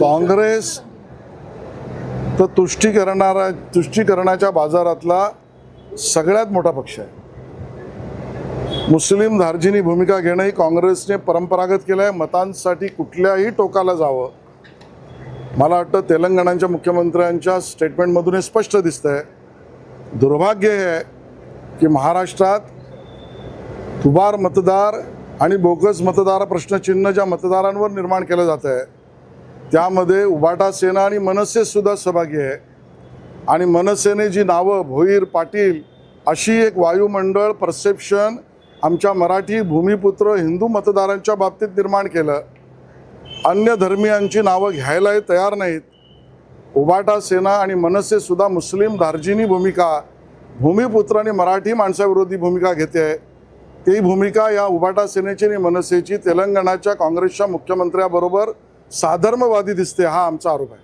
काँग्रेस तर तुष्टीकरणारा तुष्टीकरणाच्या बाजारातला सगळ्यात मोठा पक्ष आहे. मुस्लिम धार्जिनी भूमिका घेणं ही काँग्रेसने परंपरागत केलं आहे मतांसाठी कुठल्याही टोकाला जावं. मला वाटतं तेलंगणाच्या मुख्यमंत्र्यांच्या स्टेटमेंटमधून हे स्पष्ट दिसतं आहे दुर्भाग्य हे आहे की महाराष्ट्रात तुबार मतदार आणि बोगस मतदार प्रश्नचिन्ह ज्या मतदारांवर निर्माण केलं जातं आहे त्यामध्ये उबाटा सेना आणि मनसे सुद्धा सहभागी आहे. आणि मनसेने जी नावं भोईर पाटील अशी एक वायुमंडळ परसेप्शन आमच्या मराठी भूमिपुत्र हिंदू मतदारांच्या बाबतीत निर्माण केलं. अन्य धर्मीयांची नावं घ्यायलाही तयार नाहीत. उबाटा सेना आणि मनसे सुद्धा मुस्लिम धार्जिनी भूमिका भूमिपुत्र आणि मराठी माणसाविरोधी भूमिका घेते. आहे ती भूमिका या उबाटा सेनेची आणि मनसेची तेलंगणाच्या काँग्रेसच्या मुख्यमंत्र्याबरोबर साधर्मवादी दिसते हा आमचा आरोप आहे.